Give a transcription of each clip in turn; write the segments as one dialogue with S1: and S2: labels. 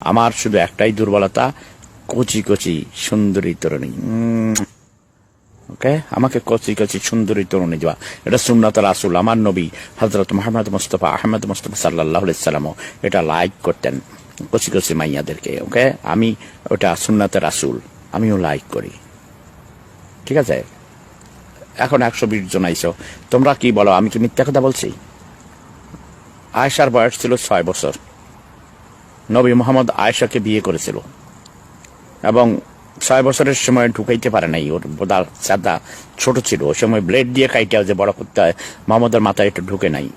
S1: আমার শুধু একটাই দুর্বলতা, কচি কচি সুন্দরী তরুণী। ওকে আমাকে কচি কচি সুন্দরী তরুণী দেওয়া। এটা সুন্নত রাসুল, আমার নবী হজরত মোহাম্মদ মুস্তফা আহমদ মুস্তফা সাল্লাহ সাল্লামও এটা লাইক করতেন কচি কচি মাইয়াদেরকে ওকে আমি ওটা সুন্নত রাসুল, আমিও লাইক করি। ঠিক আছে? এখন একশো বিশ জন আইসো তোমরা কি বলো, আমি কি মিথ্যা কথা বলছি? আয়সার বয়স ছিল ছয় বছর। নবী মোহাম্মদ আয়েশাকে বিয়ে করেছিল। এবং ছয় বছরের সময় ঢুকাইতে পারে নাই। ওর বোদা সাদা ছোট ছিল। ওই সময় ব্লেড দিয়ে কাইটা যে বড় করতে হয় মোহাম্মদের মাথায় একটু ঢুকে নাই।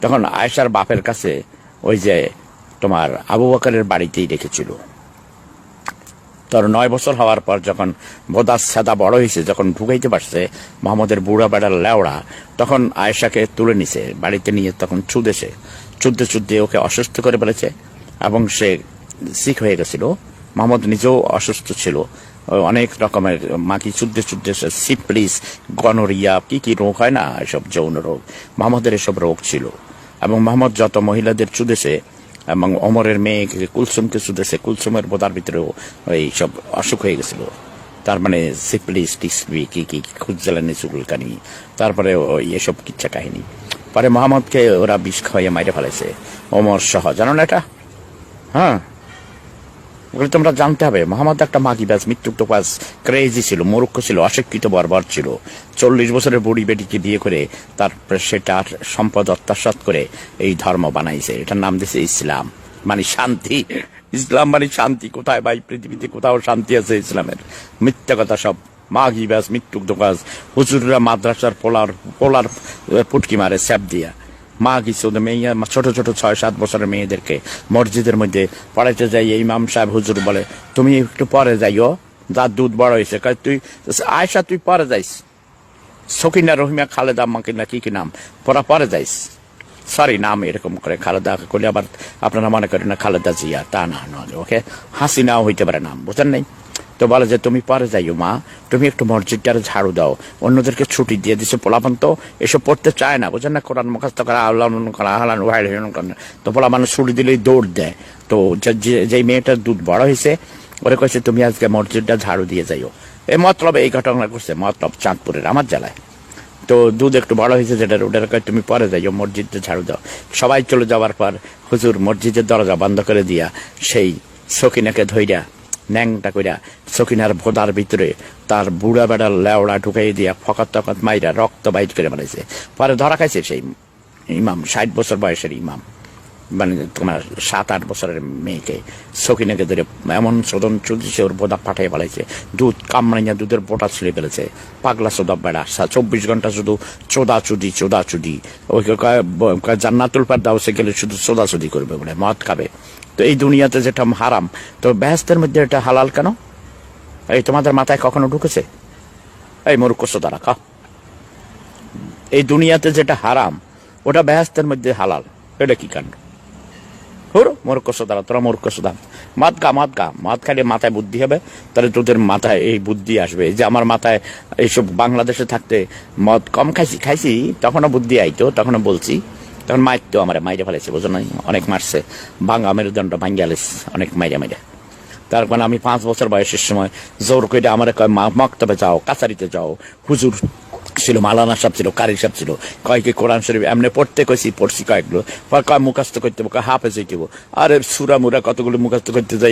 S1: তখন আয়েশার বাপের কাছে ওই যে তোমার আবু বকরের বাড়িতেই রেখেছিল। তোর নয় বছর হওয়ার পর যখন বোদা সাদা বড় হয়েছে, যখন ঢুকাইতে পারছে মোহাম্মদের বুড়া বেড়ার লেওড়া, তখন আয়েশাকে তুলে নিছে। বাড়িতে নিয়ে তখন চুদেছে চুদতে চুদতে ওকে অসুস্থ করে ফেলেছে। এবং সে সিক হয়ে গেছিল। মোহাম্মদ নিজেও অসুস্থ ছিল। অনেক রকমের মাকি চুদ্দে চুদ্দে সিপ্লিস গনোরিয়া কি কি রোগ হয় না, এসব যৌন রোগ মোহাম্মদের এসব রোগ ছিল। এবং মোহাম্মদ যত মহিলাদের চুদেছে এবং অমরের মেয়েকে কুলসুমকে চুদেছে, কুলসুমের বোদার ভিতরেও এই সব অসুখ হয়ে গেছিল। তার মানে সিপ্লিস টিসবি কি কি খুঁজলানি চুলকানি, তারপরে ওই এসব কিচ্ছা কাহিনী পরে মোহাম্মদকে ওরা বিষ খাইয়ে মাইরে ফেলেছে অমর সহ, জানো না এটা? হ্যাঁ। ওগুলো তোমরা জানতে হবে, মোহাম্মদ একটা মাগি ব্যাস মৃত্যুক্তবাজ ক্রেজি ছিল মূর্খ ছিল, অশিক্ষিত বর্বর ছিল। চল্লিশ বছরের বুড়ি বেটিকে বিয়ে করে তারপরে সেটার সম্পদ অত্যাসাত করে এই ধর্ম বানাইছে। এটার নাম দিয়েছে ইসলাম। মানে শান্তি। ইসলাম মানে শান্তি। কোথায় ভাই? পৃথিবীতে কোথাও শান্তি আছে ইসলামের। মিথ্যা কথা সব। মাগি ব্যাস মৃত্যুক্তবাজ হুজুররা মাদ্রাসার পোলার পোলার পুটকি মারে, স্যাপ দিয়া। মা কিছু মেয়ে ছোট ছোট ছয়, সাত বছরের মেয়েদেরকে মসজিদের মধ্যে পড়াইতে যাই। ইমাম সাহেব হুজুর বলে, তুমি একটু পরে যাইও যার দুধ বড় হয়েছে। তুই আয়সা তুই পরে যাইস। সকিনা, রহিমা, খালেদা আমাকে না কি কি নাম? পড়া পরে যাইস। সরি, নাম এরকম করে খালেদা করলে আবার আপনারা মনে করেন না খালেদা জিয়া, তা না নয় ওকে হাসিনাও হইতে পারে নাম, বুঝেন নাই? তো বলে যে, তুমি পরে যাইও, মা। তুমি একটু মসজিদটার ঝাড়ু দাও। অন্যদেরকে ছুটি দিয়ে দিছে পোলাপান তো। এসব পড়তে চায় না, বুঝেন না? কোরআন মুখাস্ত করা, আল্লাহ করা আহ্লান ওয়াইল তো পোলা মানুষ ছুটি দিলেই দৌড় দেয়। তো যেই মেয়েটার দুধ বড় হয়েছে, ওরে কয়েছে তুমি আজকে মসজিদটা ঝাড়ু দিয়ে যাইও। এই মতলব এই ঘটনা করছে, মতলব চাঁদপুরের, আমার জেলায়। তো দুধ একটু বড় হয়েছে, যেটা ওটার কয়, তুমি পরে যাইও মসজিদে ঝাড়ু দাও। সবাই চলে যাওয়ার পর হুজুর মসজিদের দরজা বন্ধ করে দিয়া সেই সকিনাকে ধইরা, ন্যাংটা কইরা সকিনার ভোদার ভিতরে তার বুড়া বেড়ার লেওড়া ঢুকাই দিয়া ফকাত তকাত মাইরা রক্ত বাইট করে বানাইছে পরে ধরা খাইছে সেই ইমাম ষাট বছর বয়সের ইমাম। মানে তোমার সাত আট বছরের মেয়েকে সকিনাকে ধরে এমন শোধন চলছে, ওর বোদা পাঠিয়ে ফেলাইছে। দুধ কামড়াইয়া দুধের বোটা ছিঁড়ে ফেলেছে। পাগলা সোদা বেড়া চব্বিশ ঘণ্টা শুধু চোদা চুদি চোদা চুদি। ওই জান্নাতুল পার দাও সে গেলে শুধু চোদা চুদি করবে বলে, মদ খাবে। তো এই দুনিয়াতে যেটা হারাম, তো ব্যস্তের মধ্যে এটা হালাল কেন? এই, তোমাদের মাথায় কখনো ঢুকেছে? এই মূর্খ সোদারা খাও এই দুনিয়াতে যেটা হারাম, ওটা ব্যস্তের মধ্যে হালাল। এটা কি কাণ্ড? হুর মূর্খ সোদারা তোরা মূর্খ সোদা মাত গা মাত গা, মাত খাইলে মাথায় বুদ্ধি হবে, তাহলে তোদের মাথায় এই বুদ্ধি আসবে। যে আমার মাথায় এইসব বাংলাদেশে থাকতে মদ কম খাইছি খাইছি, তখনও বুদ্ধি আইতো, তখনও বলছি। তখন মারতো আমার মাইরে ফেলেছে বুঝো নাই? অনেক মারছে। ভাঙ্গা মেরুদণ্ড ভাঙ্গালিস অনেক মাইরে মাইরে। তারপর আমি পাঁচ বছর বয়সের সময় জোর করে আমার মক্তবে যাও কাছারিতে যাও। হুজুর ছিল মালানা সাহেব ছিল কারি সাহেব ছিল। কয়েকে কোরআন শরীফ? এমনি পড়তে কইছি পড়ছি কয়েকগুলো। কয় মুখাস্ত করতে হবে, কয় হাফেজ। আরে সুরা মুরা কতগুলো মুখাস্ত করতে যাই?